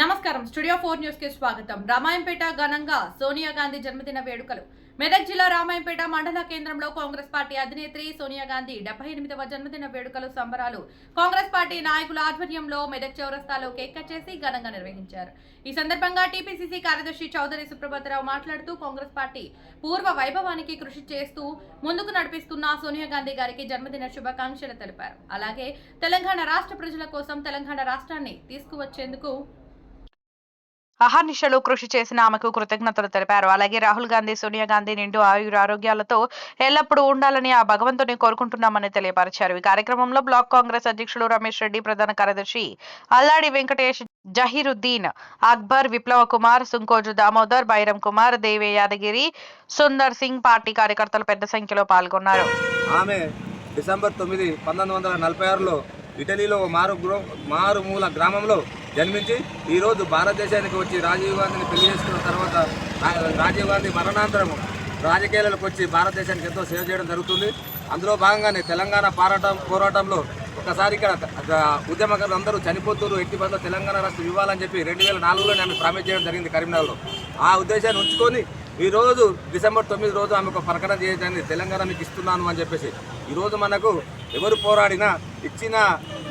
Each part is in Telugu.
నమస్కారం. స్టూడియో ఫోర్ న్యూస్కి స్వాగతం. రామాయంపేట ఘనంగా సోనియా గాంధీ జన్మదిన వేడుకలు. మెదక్ జిల్లా రామాయంపేట మండల కేంద్రంలో కాంగ్రెస్ పార్టీ అధినేత్రి సోనియా గాంధీ డెబ్బై ఎనిమిదవ జన్మదిన వేడుకలు సంబరాలు కాంగ్రెస్ పార్టీ నాయకుల ఆధ్వర్యంలో మెదక్ చౌరస్తాలో కేక్ కట్ చేసి ఘనంగా నిర్వహించారు. ఈ సందర్భంగా టీపీసీసీ కార్యదర్శి చౌదరి సుప్రభాతరావు మాట్లాడుతూ కాంగ్రెస్ పార్టీ పూర్వ వైభవానికి కృషి చేస్తూ ముందుకు నడిపిస్తున్న సోనియా గాంధీ గారికి జన్మదిన శుభాకాంక్షలు తెలిపారు. అలాగే తెలంగాణ రాష్ట్ర ప్రజల కోసం తెలంగాణ రాష్ట్రాన్ని తీసుకువచ్చేందుకు అహర్నిశలు కృషి చేసిన ఆమెకు కృతజ్ఞతలు తెలిపారు. అలాగే రాహుల్ గాంధీ సోనియా గాంధీ నిండు ఆయుర ఆరోగ్యాలతో ఎల్లప్పుడూ ఉండాలని ఆ భగవంతుని కోరుకుంటున్నామని తెలియపరిచారు. ఈ కార్యక్రమంలో బ్లాక్ కాంగ్రెస్ అధ్యక్షులు రమేష్ రెడ్డి ప్రధాన కార్యదర్శి అల్లాడి వెంకటేష్ జహీరుద్దీన్ అక్బర్ విప్లవ కుమార్ సుంకోజు దామోదర్ బైరం కుమార్ దేవే యాదగిరి సుందర్ సింగ్ పార్టీ కార్యకర్తలు పెద్ద సంఖ్యలో పాల్గొన్నారు. ఆమె డిసెంబర్ తొమ్మిది పంతొమ్మిది వందల నలభై ఆరులో ఇటలీలో మారు మారుమూల గ్రామంలో జన్మించి ఈరోజు భారతదేశానికి వచ్చి రాజీవ్ గాంధీని పెళ్ళి చేసుకున్న తర్వాత రాజీవ్ గాంధీ మరణాంతరం రాజకీయాలకు వచ్చి భారతదేశానికి ఎంతో సేవ చేయడం జరుగుతుంది. అందులో భాగంగానే తెలంగాణ పోరాటం పోరాటంలో ఒకసారి ఇక్కడ ఉద్యమకారులు అందరూ చనిపోతున్నారు. ఎట్టి బంధు తెలంగాణ రాష్ట్రం ఇవ్వాలని చెప్పి రెండు వేల నాలుగులో ఆమె ప్రామిస్ చేయడం జరిగింది కరీంనగర్లో. ఆ ఉద్దేశాన్ని ఉంచుకొని ఈరోజు డిసెంబర్ తొమ్మిది రోజు ఆమె ఒక ప్రకటన చేయడానికి తెలంగాణ మీకు ఇస్తున్నాను అని చెప్పేసి ఈరోజు మనకు ఎవరు పోరాడినా ఇచ్చిన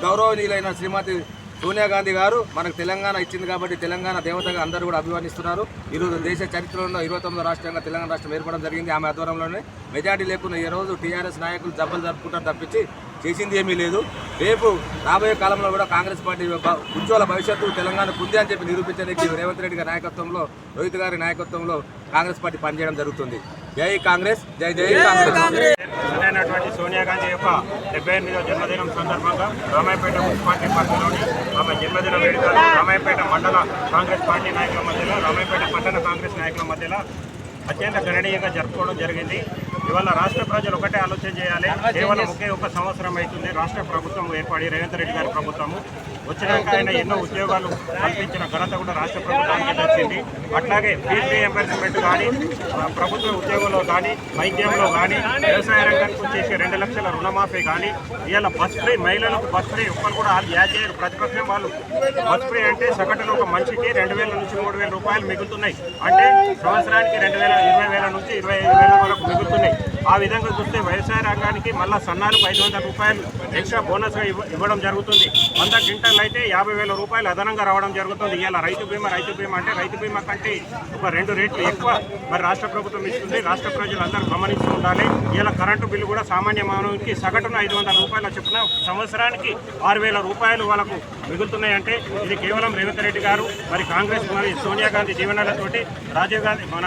గౌరవనీయులైన శ్రీమతి సోనియా గాంధీ గారు మనకు తెలంగాణ ఇచ్చింది కాబట్టి తెలంగాణ దేవతగా అందరూ కూడా అభివర్ణిస్తున్నారు ఈరోజు దేశ చరిత్రలో ఇరవై తొమ్మిదో రాష్ట్రంగా తెలంగాణ రాష్ట్రం ఏర్పడడం జరిగింది. ఆమె ఆధ్వర్యంలోనే మెజార్టీ లేకుండా ఈ రోజు టీఆర్ఎస్ నాయకులు జబ్బలు జరుపుకుంటారు తప్పించి చేసింది ఏమీ లేదు. రేపు రాబోయే కాలంలో కూడా కాంగ్రెస్ పార్టీ యొక్క ఉజ్వల భవిష్యత్తు తెలంగాణకు ఉంది అని చెప్పి నిరూపించడానికి రేవంత్ రెడ్డి గారి నాయకత్వంలో రోహిత్ గారి నాయకత్వంలో కాంగ్రెస్ పార్టీ పనిచేయడం జరుగుతుంది. జై కాంగ్రెస్ జై జై కాంగ్రెస్. అయినటువంటి సోనియా గాంధీ యొక్క డెబ్బై ఎనిమిదవ జన్మదినం సందర్భంగా రామాయపేట మున్సిపాలిటీ పరిధిలోని ఆమె జన్మదిన వేడుకలు రామాయపేట మండల కాంగ్రెస్ పార్టీ నాయకుల మధ్యలో రామాయపేట పట్టణ కాంగ్రెస్ నాయకుల మధ్యలో అత్యంత గణనీయంగా జరుపుకోవడం జరిగింది. ఇవాళ రాష్ట్ర ప్రజలు ఒకటే ఆలోచన చేయాలి. కేవలం ఒకే ఒక సంవత్సరం అవుతుంది. రాష్ట్ర ప్రభుత్వం ఏర్పడి రేవంత్ రెడ్డి గారి ప్రభుత్వము. వచ్చినాక ఆయన ఎన్నో ఉద్యోగాలు కల్పించిన ఘనత కూడా రాష్ట్ర ప్రభుత్వానికి దక్కింది. అట్లాగే ఫీజు రీఎంబర్స్మెంట్ కానీ ప్రభుత్వ ఉద్యోగంలో కానీ వైద్యంలో కానీ వ్యవసాయ రంగానికి వచ్చేసి రెండు లక్షల రుణమాఫీ కానీ ఇవాళ బస్ ఫ్రీ మహిళలకు బస్ ఫ్రీ ఒక్కరు కూడా వాళ్ళు యాడ్ చేయరు. ప్రతిపక్షం వాళ్ళు బస్ ఫ్రీ అంటే సగటున ఒక మనిషికి రెండు వేల నుంచి మూడు వేల రూపాయలు మిగులుతున్నాయి. అంటే సంవత్సరానికి రెండు వేల ఇరవై వేల నుంచి ఇరవై ఐదు వేల వరకు ఆ విధంగా చూస్తే వ్యవసాయ రంగానికి మళ్ళా సన్నాలకు ఐదు వందల రూపాయలు ఎక్స్ట్రా బోనస్గా ఇవ్వ ఇవ్వడం జరుగుతుంది. వంద క్వింటల్ అయితే యాభై వేల రూపాయలు అదనంగా రావడం జరుగుతుంది. ఇవాళ రైతు బీమా రైతు బీమా అంటే రైతు బీమా కంటే ఒక రెండు రేట్లు ఎక్కువ మరి రాష్ట్ర ప్రభుత్వం ఇస్తుంది. రాష్ట్ర ప్రజలందరూ గమనిస్తూ ఉండాలి. ఇలా కరెంటు బిల్లు కూడా సామాన్య మానవునికి సగటున ఐదు వందల రూపాయల చొప్పున సంవత్సరానికి ఆరు వేల రూపాయలు వాళ్ళకు మిగులుతున్నాయంటే ఇది కేవలం రేవంత్ రెడ్డి గారు మరి కాంగ్రెస్ మరి సోనియా గాంధీ జీవనాలతోటి రాజీవ్ గాంధీ మన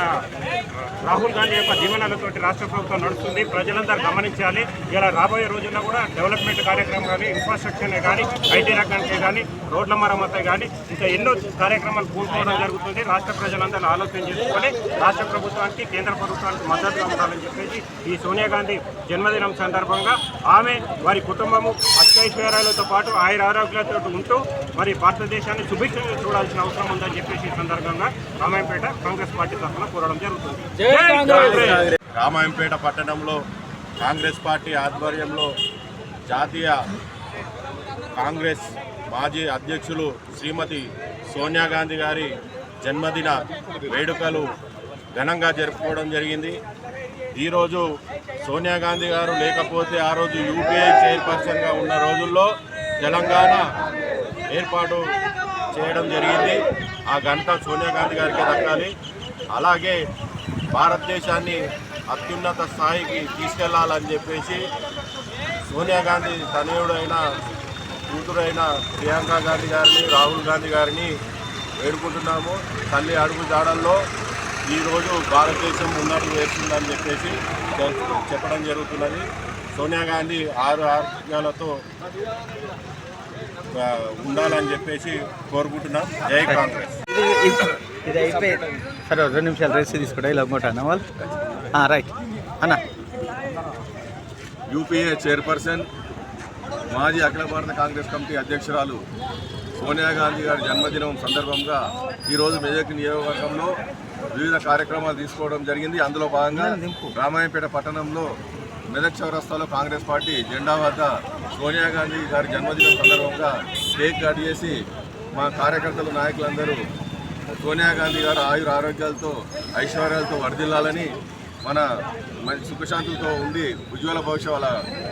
రాహుల్ గాంధీ యొక్క జీవనాలతోటి రాష్ట్ర ప్రభుత్వం నడుస్తుంది. ప్రజలందరూ గమనించాలి. ఇలా రాబోయే రోజుల్లో కూడా డెవలప్మెంట్ కార్యక్రమం కానీ ఇన్ఫ్రాస్ట్రక్చర్ కానీ ఐటీ రంగానికి కానీ రోడ్ల మరమ్మతే కానీ ఇంకా ఎన్నో కార్యక్రమాలు కూర్చోవడం జరుగుతుంది. రాష్ట్ర ప్రజలందరూ ఆలోచన చేసుకొని రాష్ట్ర ప్రభుత్వానికి కేంద్ర ప్రభుత్వానికి మద్దతుగా ఉండాలని చెప్పేసి ఈ సోనియా గాంధీ జన్మదినం సందర్భంగా ఆమె వారి కుటుంబము అత్యైశ్వర్యాలతో పాటు ఆయుర ఆరోగ్యాలతో ఉంటూ మరి భారతదేశాన్ని సుభిక్షంగా చూడాల్సిన అవసరం ఉందని చెప్పేసి ఈ సందర్భంగా రామాయంపేట కాంగ్రెస్ పార్టీ తరఫున కోరడం జరుగుతుంది. రామాయంపేట పట్టణంలో కాంగ్రెస్ పార్టీ ఆధ్వర్యంలో జాతీయ కాంగ్రెస్ మాజీ అధ్యక్షులు శ్రీమతి సోనియా గాంధీ గారి జన్మదిన వేడుకలు ఘనంగా జరుపుకోవడం జరిగింది. ఈరోజు సోనియా గాంధీ గారు లేకపోతే ఆ రోజు యూపీఐ చైర్పర్సన్గా ఉన్న రోజుల్లో తెలంగాణ ఏర్పాటు చేయడం జరిగింది. ఆ గంట సోనియా గాంధీ గారికి దక్కాలి. అలాగే భారతదేశాన్ని అత్యున్నత స్థాయికి తీసుకెళ్ళాలని చెప్పేసి సోనియా గాంధీ తనయుడైన కూతురైన ప్రియాంక గాంధీ గారిని రాహుల్ గాంధీ గారిని వేడుకుంటున్నాము. తల్లి అడుగు జాడల్లో ఈరోజు భారతదేశం ముందడుగు వేస్తుందని చెప్పేసి చెప్- చెప్పడం జరుగుతున్నది. సోనియా గాంధీ ఆరు ఆరోగ్యాలతో ఉండాలని చెప్పేసి కోరుకుంటున్నాం. జై కాంగ్రెస్. ఇది అయిపోయింది. సరే రెండు నిమిషాలు రెస్ట్ తీసుకుంటా ఇలా అన్న వాళ్ళు రైట్ అన్న. యూపీఏ చైర్పర్సన్ మాజీ అఖిల భారత కాంగ్రెస్ కమిటీ అధ్యక్షురాలు సోనియా గాంధీ గారి జన్మదినం సందర్భంగా ఈరోజు మెజక్ నియోజకవర్గంలో వివిధ కార్యక్రమాలు తీసుకోవడం జరిగింది. అందులో భాగంగా రామాయంపేట పట్టణంలో మెదక్ చౌరస్తాలో కాంగ్రెస్ పార్టీ జెండా వద్ద సోనియా గాంధీ గారి జన్మదినం సందర్భంగా కేక్ కట్ చేసి మా కార్యకర్తలు నాయకులందరూ సోనియా గాంధీ గారు ఆయుర ఆరోగ్యాలతో ఐశ్వర్యాలతో వర్ధిల్లాలని మన మంచి సుఖశాంతులతో ఉండి ఉజ్వల భవిష్యత్ వాళ్ళ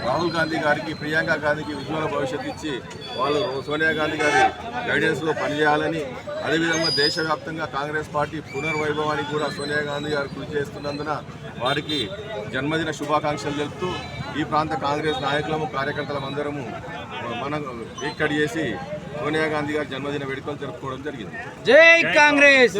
రాహుల్ గాంధీ గారికి ప్రియాంక గాంధీకి ఉజ్వల భవిష్యత్తు ఇచ్చి వాళ్ళు సోనియా గాంధీ గారి గైడెన్స్లో పనిచేయాలని అదేవిధంగా దేశవ్యాప్తంగా కాంగ్రెస్ పార్టీ పునర్వైభవానికి కూడా సోనియా గాంధీ గారు కృషి చేస్తున్నందున వారికి జన్మదిన శుభాకాంక్షలు తెలుపుతూ ఈ ప్రాంత కాంగ్రెస్ నాయకులము కార్యకర్తలం అందరము మనం ఇక్కడి చేసి సోనియా గాంధీ గారి జన్మదిన వేడుకలు జరుపుకోవడం జరిగింది. జై కాంగ్రెస్!